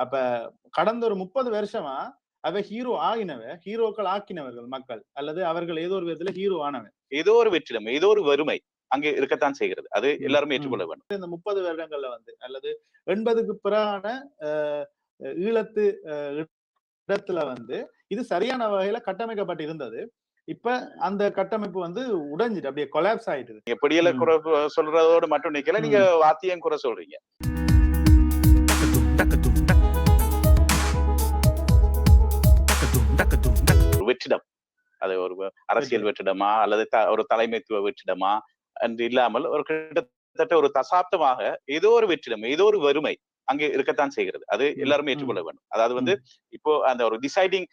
அப்ப கடந்த ஒரு முப்பது வருஷமா அவ ஹீரோ ஆகினவ ஹீரோக்கள் ஆக்கினவர்கள் மக்கள் அல்லது அவர்கள் ஏதோ ஒரு விதத்துல ஹீரோ ஆனவன். ஏதோ ஒரு வெற்றிடம் ஏதோ ஒரு வறுமை அங்கே இருக்கத்தான் செய்கிறது. அது எல்லாருமே. ஏற்றுக்கொள்ள வேண்டும். இந்த முப்பது வருடங்கள்ல வந்து அல்லது எண்பதுக்கு பிறகான அஹ், ஈழத்து இடத்துல வந்து இது சரியான வகையில கட்டமைக்கப்பட்டு இருந்தது. இப்ப அந்த கட்டமைப்பு வந்து உடைஞ்சிட்டு அப்படியே கொலாப்ஸ் ஆயிட்டுது நீங்க பிடியல ம். குறை சொல்றதோடு மட்டும் நிக்கல. நீங்க வாத்தியம் குறை சொல்றீங்க. அரசியல் வெற்றிடமா அல்லது ஒரு தலைமைத்துவ வெற்றிடமா என்று இல்லாமல் ஒரு கிட்டத்தட்ட ஒரு தசாப்தமாக ஏதோ ஒரு வெற்றிடம் ஏதோ ஒரு வறுமை அங்கே இருக்கத்தான் செய்கிறது. அது எல்லாருமே. ஏற்றுக்கொள்ள வேண்டும். அதாவது வந்து இப்போ அந்த ஒரு டிசைடிங்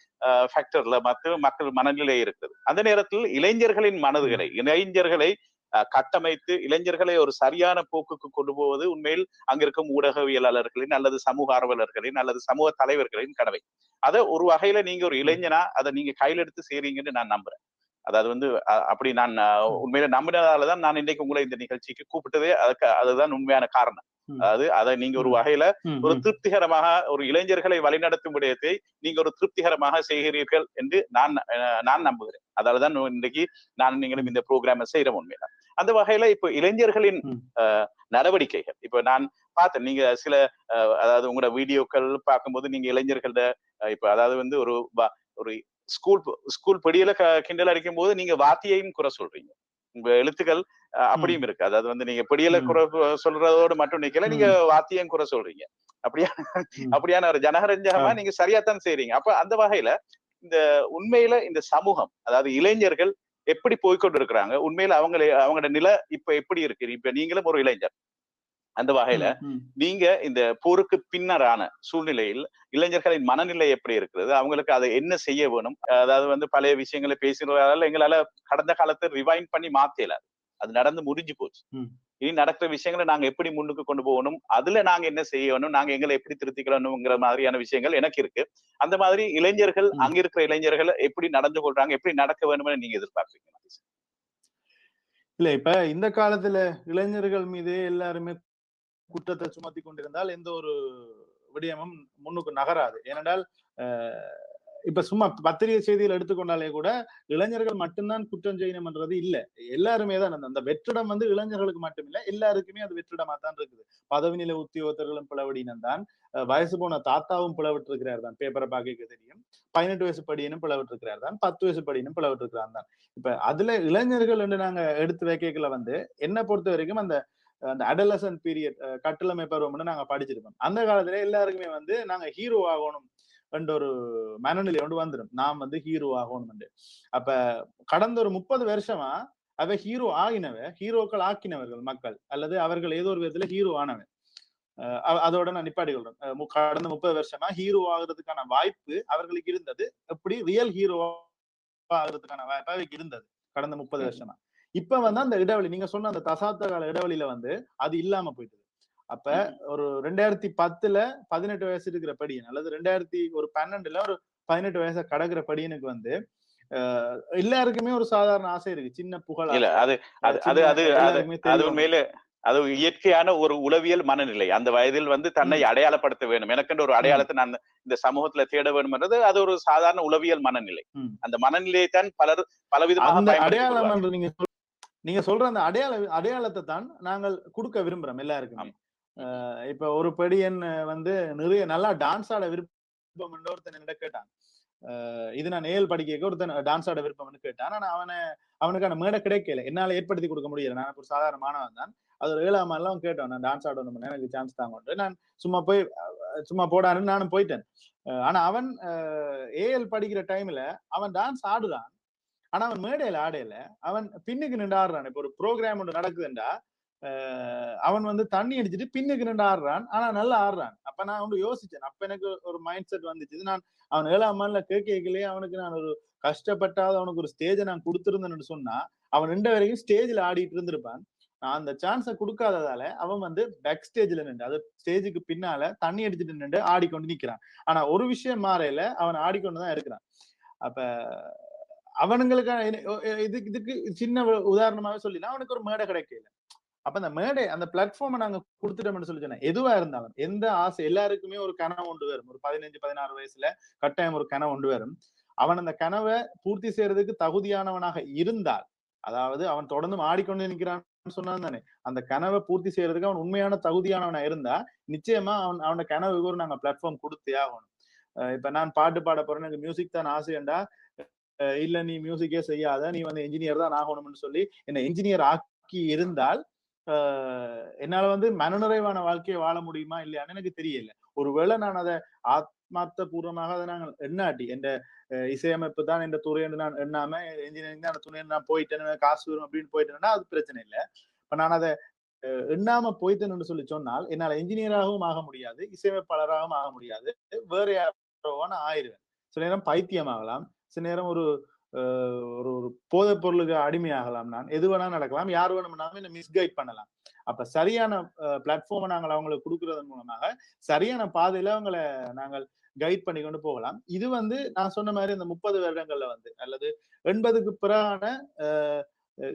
ஃபேக்டர்ல மற்ற மக்கள் மனநிலை இருக்குது அந்த நேரத்தில் இளைஞர்களின் மனதுகளை இளைஞர்களை கட்டமைத்து இளைஞர்களை ஒரு சரியான போக்குக்கு கொண்டு போவது உண்மையில் அங்கிருக்கும் ஊடகவியலாளர்களின் அல்லது சமூக ஆர்வலர்களின் அல்லது சமூக தலைவர்களின் கடமை. அதை ஒரு வகையில நீங்க ஒரு இளைஞனா அதை நீங்க கையில எடுத்து செய்றீங்கன்னு நான் நம்புறேன். அதாவது வந்து அப்படி நான் உண்மையில நம்பினதாலதான் நான் இன்னைக்கு உங்களை இந்த நிகழ்ச்சிக்கு கூப்பிட்டதே. அதுக்கு அதுதான் உண்மையான காரணம். அதாவது அதை நீங்க ஒரு. வகையில ஒரு. திருப்திகரமாக ஒரு இளைஞர்களை வழிநடத்தும் விடயத்தை நீங்க ஒரு திருப்திகரமாக செய்கிறீர்கள் என்று நான் நான் நம்புகிறேன். அதாலதான் இன்றைக்கு நான் நீங்களும் இந்த ப்ரோக்ராமை செய்யறோம் உண்மையில. அந்த வகையில இப்ப இளைஞர்களின் நடவடிக்கைகள். இப்ப நான் பார்த்தேன் நீங்க சில அதாவது உங்களோட வீடியோக்கள் பார்க்கும்போது நீங்க இளைஞர்கள்ட இப்ப அதாவது வந்து ஒரு ஒரு ஸ்கூல் ஸ்கூல் படியில க- கிண்டல் அடிக்கும் போது நீங்க வாத்தியையும் குறை சொல்றீங்க. உங்க எழுத்துக்கள் அப்படியும் இருக்கு. அதாவது வந்து நீங்க படியில. குறை சொல்றதோடு மட்டும் நிக்கல நீங்க வாத்தியம் குறை சொல்றீங்க. அப்படியா. அப்படியான ஒரு ஜனகரஞ்சகமா நீங்க சரியாத்தான் செய்றீங்க. அப்ப அந்த வகையில இந்த உண்மையில இந்த சமூகம் அதாவது இளைஞர்கள் எப்படி போய்க்கொண்டு இருக்கிறாங்க உண்மையில அவங்க அவங்களோட நிலை இப்ப எப்படி இருக்கு? இப்ப நீங்களும் ஒரு இளைஞர். அந்த வகையில. நீங்க இந்த போருக்கு பின்னரான சூழ்நிலையில் இளைஞர்களின் மனநிலை எப்படி இருக்கிறது? அவங்களுக்கு அதை என்ன செய்ய வேணும்? அதாவது வந்து பழைய விஷயங்களை பேசுறதால எங்களால கடந்த காலத்தை ரிவைண்ட் பண்ணி மாத்தல அது நடந்து முடிஞ்சு போச்சு. இனி நடக்கிற விஷயங்களை நாங்க எப்படி முன்னுக்கு கொண்டு போகணும் அதுல நாங்க என்ன செய்யணும் நாங்க எங்களை எப்படி திருத்திக்கணுங்கிற மாதிரியான விஷயங்கள் எனக்கு இருக்கு அந்த மாதிரி இளைஞர்கள். அங்க இருக்கிற இளைஞர்கள் எப்படி நடந்து கொள்றாங்க எப்படி நடக்க வேணும்னு நீங்க எதிர்பார்ப்பீங்க இல்ல இப்ப இந்த காலத்துல இளைஞர்கள் மீது எல்லாருமே குற்றத்தை சுமத்தி கொண்டிருந்தால் எந்த ஒரு விடயமும் முன்னுக்கு நகராது ஏனென்றால் இப்ப சும்மா பத்திரிகை செய்திகள் எடுத்துக்கொண்டாலே கூட இளைஞர்கள் மட்டும்தான் குற்றம் செய்யணும்ன்றது இல்ல. எல்லாருமே தான் அந்த- வெற்றிடம் வந்து இளைஞர்களுக்கு மட்டுமில்ல எல்லாருக்குமே அது வெற்றிடமா தான் இருக்குது. பதவி நிலை உத்தியோகத்தர்களும் பிளவடினம் தான். வயசு போன தாத்தாவும் பிளவிட்டு இருக்கிறார் தான். பேப்பரை பார்க்க தெரியும். பதினெட்டு வயசு படியினும் பிளவிட்டு இருக்கிறார் தான். பத்து வயசு படியினும் பிளவிட்டு இருக்கிறார் தான். இப்ப அதுல இளைஞர்கள் என்று நாங்க எடுத்து வைக்கல வந்து என்ன பொறுத்த வரைக்கும் அந்த அந்த அடலசன் பீரியட் கட்டிலமை பருவம்னு நாங்க படிச்சிருக்கோம். அந்த காலத்துல எல்லாருக்குமே வந்து நாங்க ஹீரோ ஆகணும். என்ற ஒரு மனநிலை கொண்டு வந்துடும் நாம் வந்து ஹீரோ ஆகணும் அப்ப கடந்த ஒரு முப்பது வருஷமா அவ ஹீரோ ஆகினவ ஹீரோக்கள் ஆக்கினவர்கள் மக்கள் அல்லது அவர்கள் ஏதோ ஒரு விதத்துல ஹீரோ ஆனவன். அதோட நான் நிப்பாட்டி கொள்றேன். கடந்த முப்பது வருஷமா ஹீரோ ஆகுறதுக்கான வாய்ப்பு அவர்களுக்கு இருந்தது. எப்படி? ரியல் ஹீரோ ஆகுறதுக்கான வாய்ப்பு அவைக்கு இருந்தது கடந்த முப்பது. வருஷமா. இப்ப வந்து அந்த இடைவெளி நீங்க சொன்ன அந்த தசாப்த கால இடைவெளியில வந்து அது இல்லாம போயிட்டது. அப்ப ஒரு ரெண்டாயிரத்தி பத்துல பதினெட்டு வயசு இருக்கிற படியன் அல்லது ரெண்டாயிரத்தி ஒரு பன்னெண்டுல ஒரு பதினெட்டு வயசை கடக்குற படியனுக்கு வந்து எல்லாருக்குமே ஒரு சாதாரண ஆசை இருக்கு. சின்ன புகழ் இல்ல. அது அது அது அது. உண்மையில அது இயற்கையான ஒரு உளவியல் மனநிலை. அந்த வயதில் வந்து தன்னை அடையாளப்படுத்த வேணும் எனக்கென்று ஒரு அடையாளத்தை நான் இந்த சமூகத்துல தேட வேணும்ன்றது அது ஒரு சாதாரண உளவியல் மனநிலை. அந்த மனநிலையை தான் பலர் பயன்படுத்திக் அடையாளம் நீங்க நீங்க சொல்ற அந்த அடையாள அடையாளத்தை தான் நாங்கள் கொடுக்க விரும்புறோம் எல்லாருக்குமே. இப்ப ஒரு படியன் வந்து நிறைய நல்லா டான்ஸ் ஆட விருப்பம் ஒருத்தன் என்னிட கேட்டான். இது நான் நேல் படிக்க ஒருத்தன் டான்ஸ் ஆட விருப்பம்னு கேட்டான். ஆனா அவனை அவனுக்கான மேடை கிடைக்கல. என்னால ஏற்படுத்தி கொடுக்க முடியல. நான் ஒரு சாதாரண மாணவன் தான் அது ஒரு ஏழாம் எல்லாம் கேட்டோம் நான் டான்ஸ் ஆடணும் எனக்கு சான்ஸ் தாங்க நான் சும்மா போய் சும்மா போடான்னு நானும் போயிட்டேன். ஆனா அவன் ஏஎல் படிக்கிற டைம்ல அவன் டான்ஸ் ஆடுறான். ஆனா அவன் மேடையில ஆடையில அவன் பின்னுக்கு நின்று ஆடுறான் இப்ப ஒரு ப்ரோக்ராம் ஒன்று நடக்குதுண்டா. அவன் வந்து தண்ணி அடிச்சிட்டு பின்னுக்கு நின்று ஆடுறான். ஆனா நல்லா ஆடுறான். அப்ப நான் வந்து யோசிச்சேன். அப்ப எனக்கு ஒரு மைண்ட் செட் வந்துச்சு. நான் அவன் ஏழாம் மாநில கேட்கலையே அவனுக்கு நான் ஒரு கஷ்டப்பட்டாத அவனுக்கு ஒரு ஸ்டேஜை நான் கொடுத்துருந்தேன்னு சொன்னா அவன் நின்ற வரைக்கும் ஸ்டேஜ்ல ஆடிட்டு இருந்திருப்பான். நான் அந்த சான்ஸை கொடுக்காததால அவன் வந்து பேக் ஸ்டேஜ்ல நின்று அது ஸ்டேஜுக்கு பின்னால தண்ணி அடிச்சிட்டு நின்று ஆடிக்கொண்டு நிக்கிறான். ஆனா ஒரு விஷயம் மாறையில அவன் ஆடிக்கொண்டு தான் இருக்கிறான். அப்ப அவனுங்களுக்கு இதுக்கு இதுக்கு சின்ன உதாரணமாவே சொல்லினா அவனுக்கு ஒரு மேடை கிடைக்கல. அப்ப அந்த மேடை அந்த பிளாட்ஃபார்மை நாங்க கொடுத்துட்டோம்னு சொல்லி சொன்னேன். எதுவா இருந்தாலும் எந்த ஆசை எல்லாருக்குமே ஒரு கனவு ஒன்று வரும். ஒரு பதினஞ்சு பதினாறு வயசுல கட்டாயம் ஒரு கனவு ஒன்று வரும். அவன் அந்த கனவை பூர்த்தி செய்யறதுக்கு தகுதியானவனாக இருந்தால் அதாவது அவன் தொடர்ந்து ஆடிக்கொண்டு நிற்கிறான்னு சொன்னான் தானே அந்த கனவை பூர்த்தி செய்யறதுக்கு அவன் உண்மையான தகுதியானவனா இருந்தா நிச்சயமா அவன் அவனோட கனவுக்கு ஒரு நாங்க பிளாட்ஃபார்ம் கொடுத்தே ஆகணும். இப்ப நான் பாட்டு பாட போறேன் எனக்கு மியூசிக் தான் ஆசைண்டா அஹ் இல்ல நீ மியூசிக்கே செய்யாத நீ வந்து இன்ஜினியர் தான் ஆகணும்னு சொல்லி என்ன இன்ஜினியர் ஆக்கி இருந்தால் என்னால வந்து மனநிறைவான வாழ்க்கையை வாழ முடியுமா? இல்லையான்னு எனக்கு தெரியல. ஒருவேளை நான் அதை ஆத்மார்த்த பூர்வமாக அதை நாங்கள் எண்ணாட்டி எந்த இசையமைப்பு தான் என்ற துறை என்று நான் எண்ணாம இன்ஜினியரிங் தான் துணை நான் போயிட்டேன் காசு வரும் அப்படின்னு போயிட்டேன்னா அது பிரச்சனை இல்லை. இப்ப நான் அதை எண்ணாம போயிட்டேன்னு சொல்லி சொன்னால் என்னால இன்ஜினியராகவும் ஆக முடியாது இசையமைப்பாளராகவும் ஆக முடியாது வேற யாரோவான ஆயிடுவேன் சில நேரம் பைத்தியம் ஆகலாம் சில நேரம் ஒரு ஒரு ஒரு போதைப் பொருளுக்கு அடிமையாகலாம் நான். எது வேணா நடக்கலாம். யார் வேணும்னாலும் என்ன மிஸ்கைட் பண்ணலாம். அப்ப சரியான பிளாட்ஃபார்மை நாங்கள் அவங்களுக்கு கொடுக்கறதன் மூலமாக சரியான பாதையில அவங்கள நாங்கள் கைட் பண்ணி கொண்டு போகலாம். இது வந்து நான் சொன்ன மாதிரி இந்த முப்பது வருடங்கள்ல வந்து அல்லது எண்பதுக்கு பிறான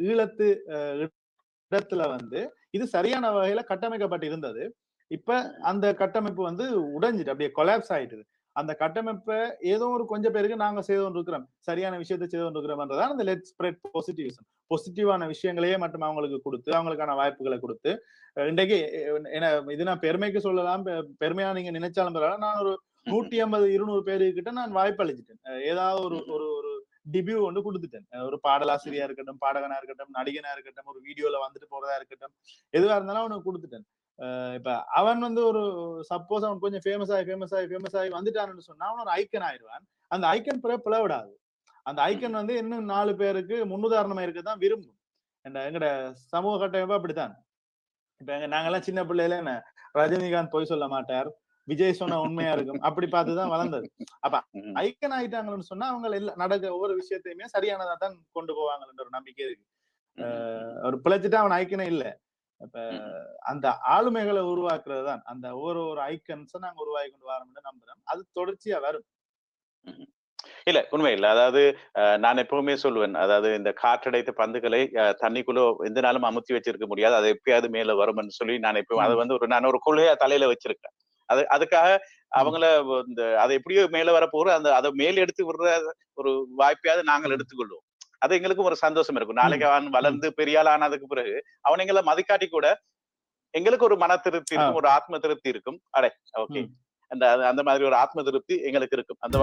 ஈழத்து அஹ், இடத்துல வந்து இது சரியான வகையில கட்டமைக்கப்பட்டு இருந்தது. இப்ப அந்த கட்டமைப்பு வந்து உடைஞ்சிட்டு அப்படியே கொலாப்ஸ் ஆயிட்டுது. அந்த கட்டமைப்பை ஏதோ ஒரு கொஞ்சம் பேருக்கு நாங்க செய்து கொண்டிருக்கிறோம் சரியான விஷயத்தை செய்து கொண்டிருக்கிறோம்ன்றதான் அந்த லெட் ஸ்ப்ரெட் பாசிட்டிவிசம் பாசிட்டிவான விஷயங்களையே மட்டும் அவங்களுக்கு கொடுத்து அவங்களுக்கான வாய்ப்புகளை கொடுத்து இன்றைக்கு என்ன இது நான் பெருமைக்கு சொல்லலாம் பெருமையா நீங்க நினைச்சாலும் பரவாயில்ல. நான் ஒரு நூற்றி ஐம்பது இருநூறு பேருக்கிட்ட நான் வாய்ப்பு அளிச்சிட்டேன் ஏதாவது ஒரு ஒரு ஒரு டிபியூ வந்து கொடுத்துட்டேன். ஒரு பாடலாசிரியா இருக்கட்டும் பாடகனா இருக்கட்டும் நடிகனா இருக்கட்டும் ஒரு வீடியோல வந்துட்டு போறதா இருக்கட்டும் எதுவா இருந்தாலும் அவனுக்கு கொடுத்துட்டேன். இப்ப அவன் வந்து ஒரு சப்போஸ் அவன் கொஞ்சம் ஃபேமஸ் ஆகி ஃபேமஸ் ஆகி ஃபேமஸ் ஆகி வந்துட்டான்னு சொன்னா அவன் ஒரு ஐக்கன் ஆயிடுவான். அந்த ஐக்கன் பிற பிளவிடாது. அந்த ஐக்கன் வந்து இன்னும் நாலு பேருக்கு முன்னுதாரணமா இருக்கதான் விரும்பும். எங்கட சமூக கட்டமைப்பு அப்படித்தான். இப்ப எங்க நாங்கெல்லாம் சின்ன பிள்ளையில என்ன ரஜினிகாந்த் பொய் சொல்ல மாட்டார் விஜய் சொன்ன உண்மையா இருக்கும். அப்படி பார்த்துதான் வளர்ந்தது. ம்ஹும். ஐக்கன் ஆயிட்டாங்கன்னு சொன்னா அவங்க எல்லாம் நடக்க ஒவ்வொரு விஷயத்தையுமே சரியானதா தான் கொண்டு போவாங்கன்ற ஒரு நம்பிக்கை இருக்கு. அஹ் ஒரு பிழைச்சிட்டா அவன் ஐக்கனே இல்ல. இப்ப அந்த ஆளுமைகளை உருவாக்குறது தான் அந்த ஒரு ஒரு ஐக்கன்ஸை நாங்க உருவாக்கி கொண்டு வரோம்னு நம்புறோம். அது தொடர்ச்சியா வரும். இல்ல உண்மை இல்ல அதாவது அஹ், நான் எப்பவுமே சொல்லுவேன். அதாவது இந்த காற்றடைத்த பந்துகளை தண்ணிக்குள்ள எந்த நாளும் அமுத்தி வச்சிருக்க முடியாது. அது எப்பயாவது மேல வரும்னு சொல்லி நான் எப்பவும் அதை வந்து ஒரு நான் ஒரு கொள்கையா தலையில வச்சிருக்கேன். அது அதுக்காக அவங்கள இந்த அதை எப்படியோ மேல வர போற அந்த அதை மேல் எடுத்து விடுற ஒரு வாய்ப்பையாவது நாங்கள் எடுத்துக்கொள்வோம். அது எங்களுக்கும் ஒரு சந்தோஷம் இருக்கும். நாளைக்கு அவன் வளர்ந்து பெரிய ஆள் ஆனதுக்கு பிறகு அவன் எங்களை மதிக்காட்டி கூட எங்களுக்கு ஒரு மன திருப்தி இருக்கும் ஒரு ஆத்ம திருப்தி இருக்கும். அடே ஓகே. அந்த அந்த மாதிரி ஒரு ஆத்ம திருப்தி எங்களுக்கு இருக்கும். அந்த